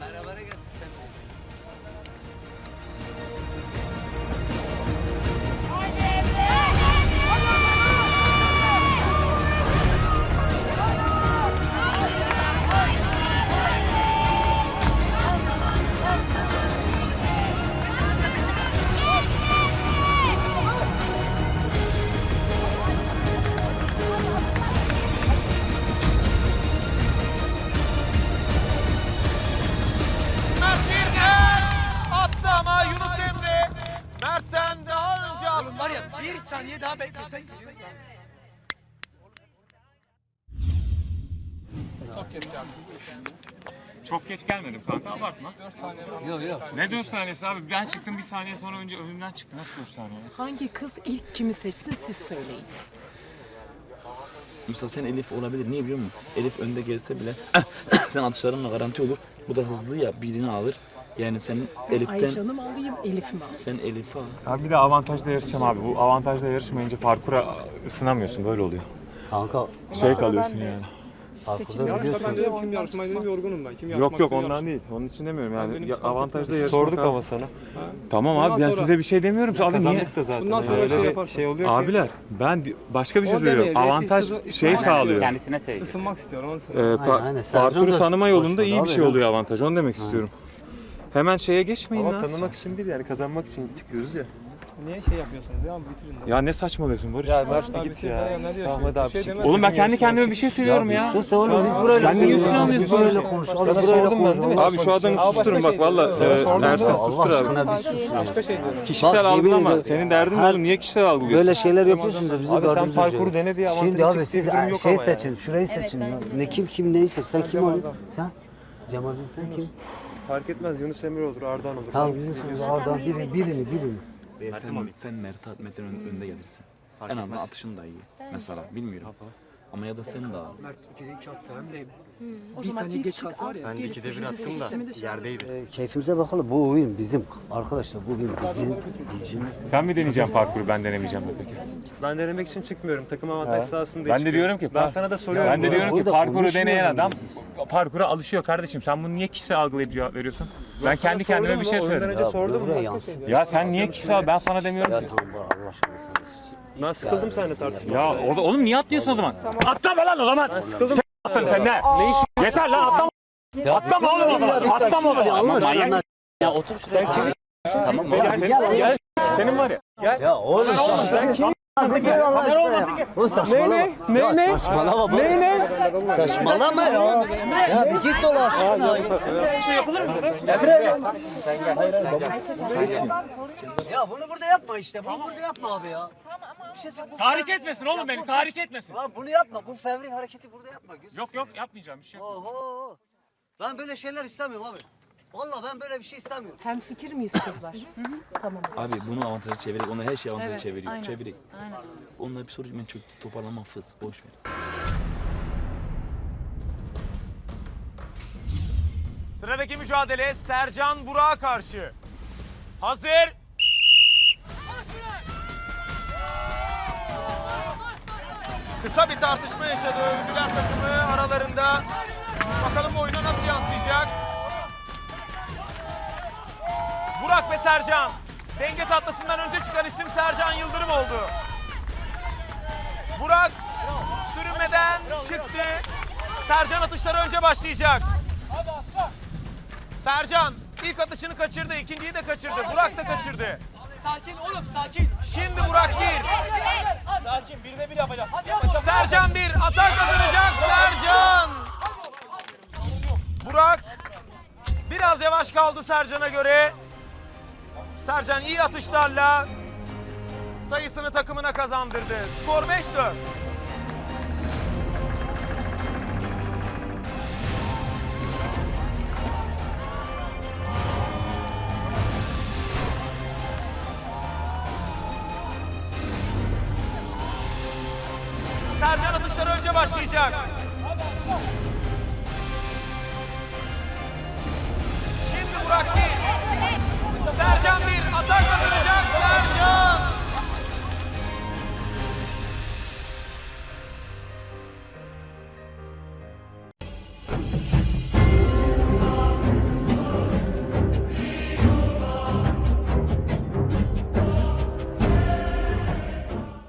Berabere gelsin sen. saniye daha beklesen. Çok geç gelmedim kanka abartma. Yok yok. Ne 4 saniyesi abi? Ben çıktım bir saniye sonra önce önümden çıktı. Nasıl 4 saniye? Hangi kız ilk kimi seçsin siz söyleyin. Mesela sen Elif olabilir. Niye biliyor musun? Elif önde gelse bile sen atışlarınla garanti olur. Bu da hızlı ya birini alır. Yani senin Elif'ten Aycan'ı mı alayım, Elif'i mi alayım? sen Elif'i al. Abi bir de avantajla yarışacağım abi. Bu avantajla yarışmayınca parkura ısınamıyorsun. Böyle oluyor. Kanka Şey kalıyorsun yani. parkurda biliyorsun. Ben dedim kim yarışmayı dedim yorgunum ben. Kim Yok yarışmak yok istiyor, ondan yarışsın. değil. Onun için demiyorum yani. benim Ya, avantajla yarışmak Sorduk abi. ama sana. Tamam Bundan abi ben sonra- size bir şey demiyorum. Abi niye? Kazandık da zaten. Bundan sonra şey yaparsın. şey oluyor ki. Abiler ben di- başka bir şey O söylüyorum. Avantaj kızı- şey sağlıyor. Kendisine söyle. Isınmak istiyorum onu Ee, söyle. pa- Aynen, aynen. Sercan parkuru da tanıma yolunda iyi bir şey abi oluyor avantaj. Onu demek istiyorum. Hemen şeye geçmeyin Ama lan. tanımak için değil yani kazanmak için çıkıyoruz ya. Niye şey yapıyorsunuz ya bitirin de. Ya ne saçmalıyorsun Barış? Ya Mert Abi bir git ya. ne şimdi? hadi abi. Şey çık. Oğlum ben kendi kendime bir şey söylüyorum ya. Sus oğlum biz burayla Sen alıyorsun? Biz burayla konuşuyoruz. Sana sordum ben değil mi? Abi şu adamı susturun bak şey valla. Ersin sustur abi. aşkına bir sus. Başka şey diyorum. Kişisel algılama. Senin derdin oğlum. Niye kişisel algılıyorsun? Böyle şeyler yapıyorsunuz da bizi Abi sen parkuru dene diye Şimdi avantajı abi çıktığı siz şey seçin, şurayı seçin. Ne kim kim neyi seç? Sen kim oluyorsun? Sen? Cemal'cim sen kim? Fark etmez Yunus Emre olur, Ardahan olur. Tamam Hangisi bizim geliyorsa. oradan birini birini birini. Sen, sen Mert'e Mert'in ön- önde gelirsin. en azından atışın da iyi. Mesela bilmiyorum. Ama ya da sen de al. Mert Türkiye'de iki attı hem de O bir zaman saniye bir geç çık kalsa var al, ya. Ben de gerisi ikide bir attım da de şey yerdeydi. Ee, keyfimize bakalım. Bu oyun bizim arkadaşlar. Bu oyun bizim bizim. Sen mi deneyeceksin parkuru? Ben denemeyeceğim de peki. Ben denemek için çıkmıyorum. Takım avantaj sahasında Ben de çıkıyorum. diyorum ki Ben par- sana da soruyorum. Ben de bu diyorum ki Burada parkuru konuşmuyorum deneyen adam parkura alışıyor kardeşim. Sen bunu niye kişisel algılayıp cevap veriyorsun? Ben Sana kendi kendime sordum bir şey mu? Oyundan söyledim. önce Ya sordum buraya mu? yansın. Ya sen niye kişisel? Ben sana demiyorum Ya ki. tamam Allah aşkına sen de sus. Ben sıkıldım seninle tartışmaya. Ya o- oğlum niye atlıyorsun o zaman? Atlama lan o zaman. Ben sıkıldım. Sen sen ne? Yeter lan atlama. Atlama oğlum o zaman. Atlama oğlum. Manyak aşkına. Ya otur şuraya. Tamam mı? Gel, gel. Senin var ya. Ya oğlum sen kim? Kamera olmasın gel. Oğlum saçmalama. Ne ne? Saçmalama bu. Ne ne? Saçmalama ya. Ya bir git dolu aşkına. Ya bunu burada yapma işte. Bunu burada yapma abi ya. Bir şey söyle- bu Tahrik etmesin oğlum Ya beni. bu- Tahrik etmesin. Lan bunu yapma. Bu fevri hareketi burada yapma. Gözünü Yok yok yapmayacağım bir şey. yok. Oho. Ben böyle şeyler istemiyorum abi. Vallahi ben böyle bir şey istemiyorum. Hem fikir miyiz kızlar? tamam. Abi bunu avantajı çevirerek, onu her şey avantajı çeviriyor. Çevirerek. Onunla bir soru ben çok toparlamam fıs. Boş ver. Sıradaki mücadele Sercan Burak'a karşı. Hazır. Kısa bir tartışma yaşadı ünlüler takımı aralarında. Bakalım bu oyuna nasıl yansıyacak? Burak ve Sercan. Denge tatlasından önce çıkan isim Sercan Yıldırım oldu. Burak sürünmeden çıktı. Sercan atışları önce başlayacak. Sercan ilk atışını kaçırdı, ikinciyi de kaçırdı. Burak da kaçırdı. Sakin oğlum sakin. Şimdi Burak bir. Sakin. Birde bir yapacağız. Sercan bir. Atak kazanacak Sercan. Burak biraz yavaş kaldı Sercan'a göre. Sercan iyi atışlarla sayısını takımına kazandırdı. Skor 5-4. Sercan atışları önce başlayacak. Şimdi Burak bir. Sercan kazanacak.